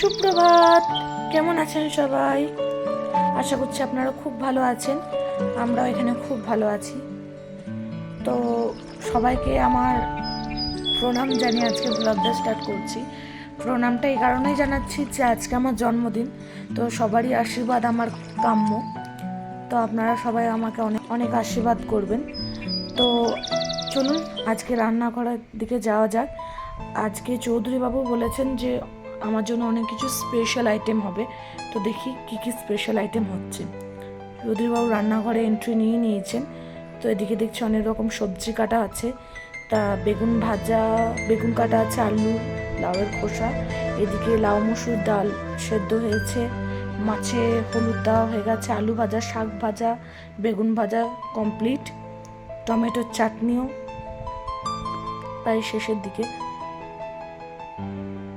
সুপ্রভাত। কেমন আছেন সবাই? আশা করছি আপনারা খুব ভালো আছেন। আমরাও এখানে খুব ভালো আছি। তো সবাইকে আমার প্রণাম জানিয়ে আজকে ব্লগটা স্টার্ট করছি। প্রণামটা এই কারণেই জানাচ্ছি যে আজকে আমার জন্মদিন, তো সবারই আশীর্বাদ আমার কাম্য। তো আপনারা সবাই আমাকে অনেক অনেক আশীর্বাদ করবেন। তো চলুন, আজকে রান্না করার দিকে যাওয়া যাক। আজকে চৌধুরী বাবু বলেছেন যে আমার জন্য অনেক কিছু স্পেশাল আইটেম হবে। তো দেখি কি কি স্পেশাল আইটেম হচ্ছে। চৌধুরীবাবু রান্নাঘরে এন্ট্রি নিয়ে নিয়েছেন। তো এদিকে দেখছি অনেক রকম সবজি কাটা আছে। তা বেগুন ভাজা, বেগুন কাটা আছে, আলু, লাউয়ের খোসা। এদিকে লাউ, মসুর ডাল সেদ্ধ হয়েছে। মাছে হলুদ দেওয়া হয়ে গেছে, আলু ভাজা, শাক ভাজা, বেগুন ভাজা কমপ্লিট টমেটোর চাটনিও প্রায় শেষের দিকে।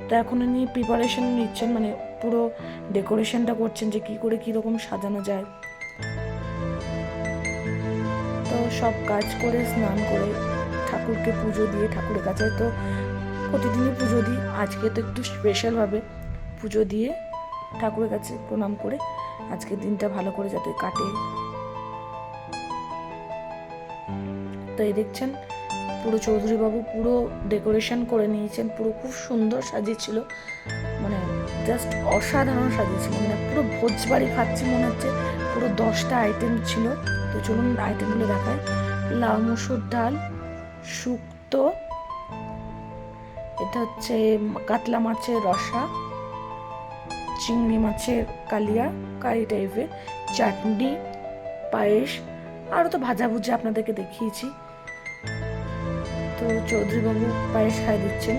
তো এখন উনি প্রিপারেশন নিচ্ছেন মানে পুরো ডেকোরেশনটা করছেন যে কি করে কি রকম সাজানো যায়। তো সব কাজ করে, স্নান করে, ঠাকুরকে পুজো দিয়ে ঠাকুরের কাছে তো প্রতিদিনই পুজো দিই। আজকে তো একটু স্পেশালভাবে পুজো দিয়ে ঠাকুরের কাছে প্রণাম করে আজকে দিনটা ভালো করে যাতে কাটে। তো এই দেখছেন পুরো চৌধুরীবাবু পুরো ডেকোরেশন করে নিয়েছেন, পুরো খুব সুন্দর সাজিয়েছিল। মানে জাস্ট অসাধারণ সাজিয়েছিল। মানে পুরো ভোজবাড়ি খাচ্ছি মনে হচ্ছে, পুরো দশটা আইটেম ছিল। তো চলুন আইটেমগুলো দেখায় লাউ মুসুর ডাল, শুক্তো, এটা হচ্ছে কাতলা মাছের রসা, চিংড়ি মাছের কালিয়া, কারি টাইপের চাটনি, পায়েস, আরও তো ভাজাভুজি আপনাদেরকে দেখিয়েছি। তো চৌধুরীবাবু পায়েস খাই দিচ্ছেন।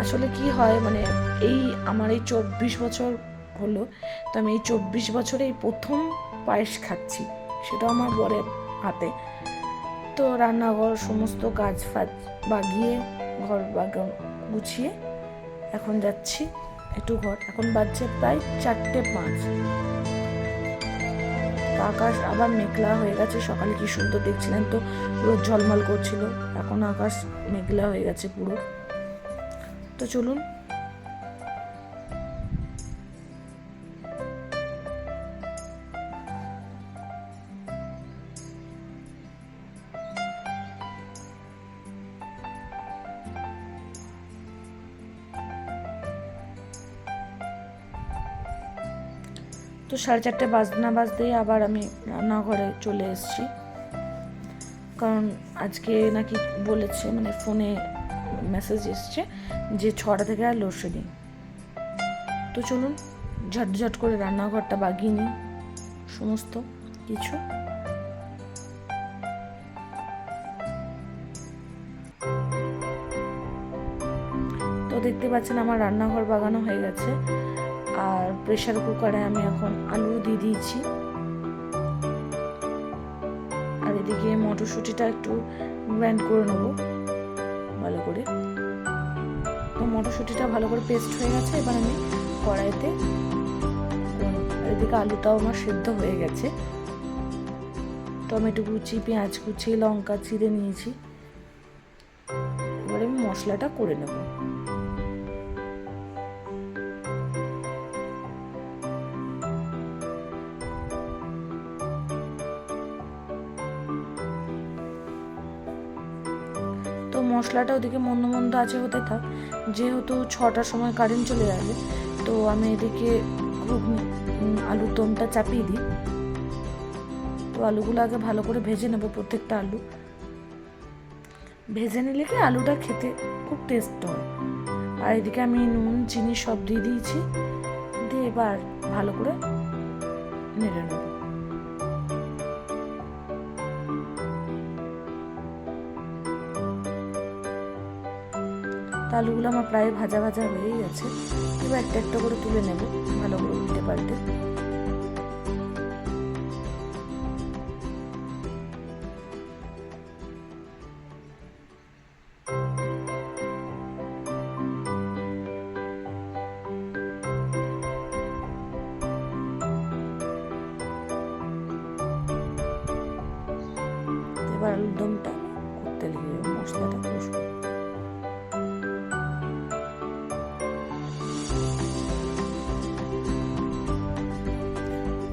আসলে কি হয় মানে এই আমার এই চব্বিশ বছর হলো, তো আমি এই চব্বিশ বছরে এই প্রথম পায়েস খাচ্ছি, সেটা আমার বরের হাতে। তো রান্নাঘর, সমস্ত কাজ ফাজ বাগিয়ে, ঘর বাগা গুছিয়ে এখন যাচ্ছি, একটু ঘর। এখন বাজছে প্রায় চারটে পাঁচ। আকাশ আবার মেঘলা হয়ে গেছে। সকালে কি সুন্দর দেখছিলেন তো? পুরো ঝলমল করছিল। এখন আকাশ মেঘলা হয়ে গেছে পুরো। তো চলুন তো সাড়ে চারটে বাজতে না বাজতেই আবার আমি রান্নাঘরে চলে এসেছি। কারণ আজকে নাকি বলেছে মানে ফোনে মেসেজ এসছে যে ছটা থেকে আর লোডশেডিং তো চলুন, ঝটঝট করে রান্নাঘরটা বাগিয়ে নিই, সমস্ত কিছু। তো দেখতে পাচ্ছেন আমার রান্নাঘর বাগানো হয়ে গেছে। আর প্রেশার কুকারে আমি এখন আলু দিয়ে দিয়েছি। আর এদিকে মটরশুঁটিটা একটু গ্রাইন্ড করে নেব, ভালো করে। তো মটরশুঁটিটা ভালো করে পেস্ট হয়ে গেছে, এবার আমি কড়াইতে এদিকে আলুটাও আমার সেদ্ধ হয়ে গেছে। টমেটো কুচি, পেঁয়াজ কুচি, লঙ্কা, চিড়ে নিয়েছি। এবার আমি মশলাটা করে নেব। মশলাটা ওদিকে মন্দ মন্দ আছে হতে থাক যেহেতু ছটার সময় কারেন্ট চলে যাবে তো আমি এদিকে উম, আলুর দমটা চাপিয়ে দিই। তো আলুগুলো আগে ভালো করে ভেজে নেব প্রত্যেকটা আলু। ভেজে নিলে কি আলুটা খেতে খুব টেস্ট হয়। আর এদিকে আমি নুন চিনি সব দিয়ে দিয়েছি দিয়ে এবার ভালো করে নেড়ে নেব। তো আলুগুলো আমার প্রায় ভাজা ভাজা হয়েই আছে। এবার একটা একটা করে তুলে নেব, ভালো করে উল্টে পাল্টে।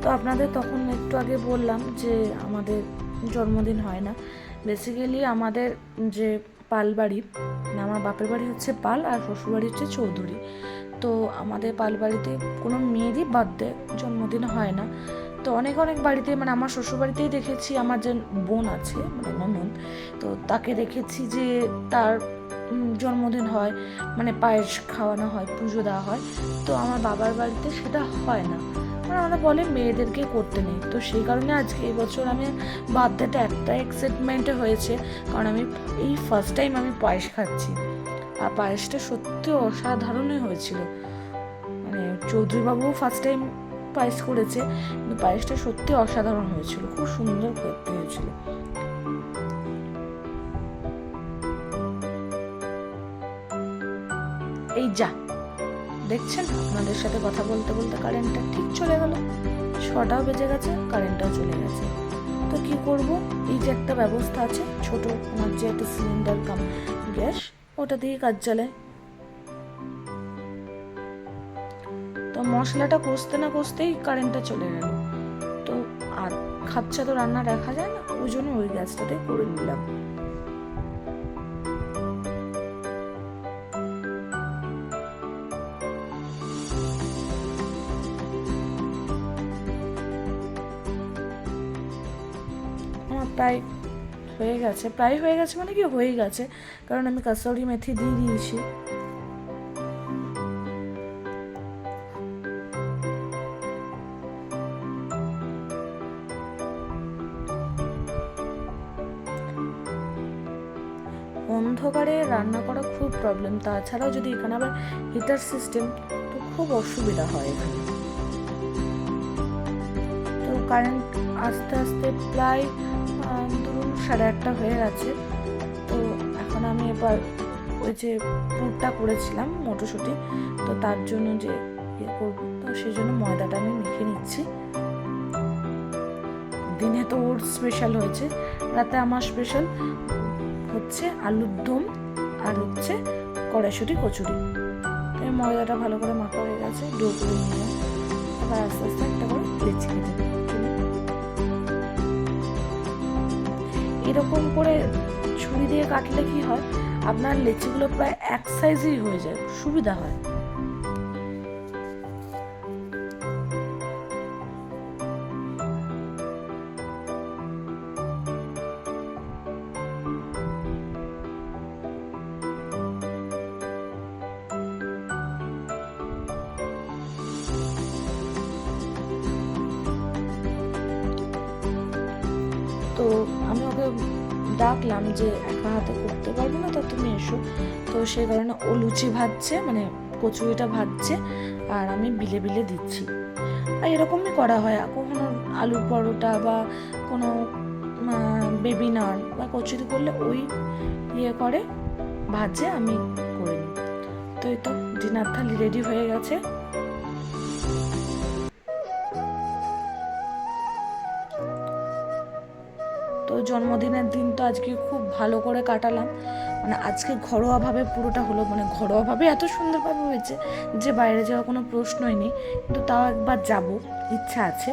তো আপনাদের তখন একটু আগে বললাম যে আমাদের জন্মদিন হয় না। বেসিক্যালি আমাদের যে পাল বাড়ি মানে আমার বাপের বাড়ি হচ্ছে পাল আর শ্বশুর বাড়ি হচ্ছে চৌধুরী। তো আমাদের পাল বাড়িতে কোনো মেয়েরই বার্থডে জন্মদিন হয় না। তো অনেক অনেক বাড়িতে মানে আমার শ্বশুর বাড়িতেই দেখেছি আমার যে বোন আছে মানে ননদ তো তাকে দেখেছি যে তার জন্মদিন হয় মানে পায়েস খাওয়ানো হয়, পুজো দেওয়া হয়। তো আমার বাবার বাড়িতে সেটা হয় না। মানে আমাদের বলে মেয়েদেরকে করতে নেই। তো সেই কারণে আজকে এই বছর আমি বার্থডেটা একটা এক্সাইটমেন্টে হয়েছে। কারণ আমি এই ফার্স্ট টাইম আমি পায়েস খাচ্ছি। আর পায়েসটা সত্যি অসাধারণই হয়েছিল। মানে চৌধুরীবাবুও ফার্স্ট টাইম পায়েস করেছে, কিন্তু পায়েসটা সত্যি অসাধারণ হয়েছিল। খুব সুন্দর করতে হয়েছিল। এই যা। দেখছেন? আপনাদের সাথে কথা বলতে বলতে কারেন্টটা ঠিক চলে গেল। ছটাও বেজে গেছে, কারেন্টটাও চলে গেছে। তো কি করব? এই যে একটা ব্যবস্থা আছে, ছোট আমার যে একটা সিলিন্ডার কাম গ্যাস, ওটা দিয়ে কাজ চালায় তো মশলাটা কষতে না কষতেই কারেন্টটা চলে গেল। তো আর খাচ্ছা তো রান্না দেখা যায় না, ওই জন্য ওই গ্যাসটাতে করে নিলাম প্রায় হয়ে গেছে, প্রায় হয়ে গেছে মানে কি হয়ে গেছে। কারণ আমি কাসৌরি মেথি দিয়ে দিয়েছি। অন্ধকারে রান্না করা খুব প্রবলেম তাছাড়াও যদি এখানে আবার হিটার সিস্টেম তো খুব অসুবিধা হয় এখানে। তো কারেন্ট আস্তে আস্তে প্রায় ধরুন সাড়ে আটটা হয়ে গেছে। তো এখন আমি এবার ওই যে পুরটা করেছিলাম মটরশুঁটি, তো তার জন্য যে ইয়ে করব, তো সেই জন্য ময়দাটা আমি মেখে নিচ্ছি। দিনে তো ওর স্পেশাল হয়েছে। রাতে আমার স্পেশাল হচ্ছে আলুর দম আর হচ্ছে কড়াইশুঁটি, কচুরি। ময়দাটা ভালো করে মাখা হয়ে গেছে, ডো নিয়ে এবার আস্তে আস্তে একটা করে লেচি কেটে এরকম করে ছুরি দিয়ে কাটলে কি হয়? আপনার লেচিগুলো প্রায় এক সাইজই হয়ে যায়। সুবিধা হয়। তো ডাকলাম যে একা হাতে করতে পারব না, তো তুমি এসো। তো সেই কারণে ও লুচি ভাজছে মানে কচুরিটা ভাজছে, আর আমি বিলে বিলে দিচ্ছি। আর এরকমই করা হয় কখনো আলুর পরোটা বা কোনো বেবি নান বা কচুরি করলে ওই ইয়ে করে, ভাজে, আমি করে তো এই তো ডিনার থালি রেডি হয়ে গেছে। তো জন্মদিনের দিন তো আজকে খুব ভালো করে কাটালাম। মানে আজকে ঘরোয়াভাবে পুরোটা হলো মানে ঘরোয়াভাবে এত সুন্দরভাবে হয়েছে যে বাইরে যাওয়ার কোনো প্রশ্নই নেই। কিন্তু তাও একবার যাব, ইচ্ছা আছে।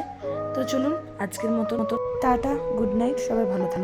তো চলুন আজকের মতো মতো। টাটা, গুড নাইট, সবাই ভালো থাকুন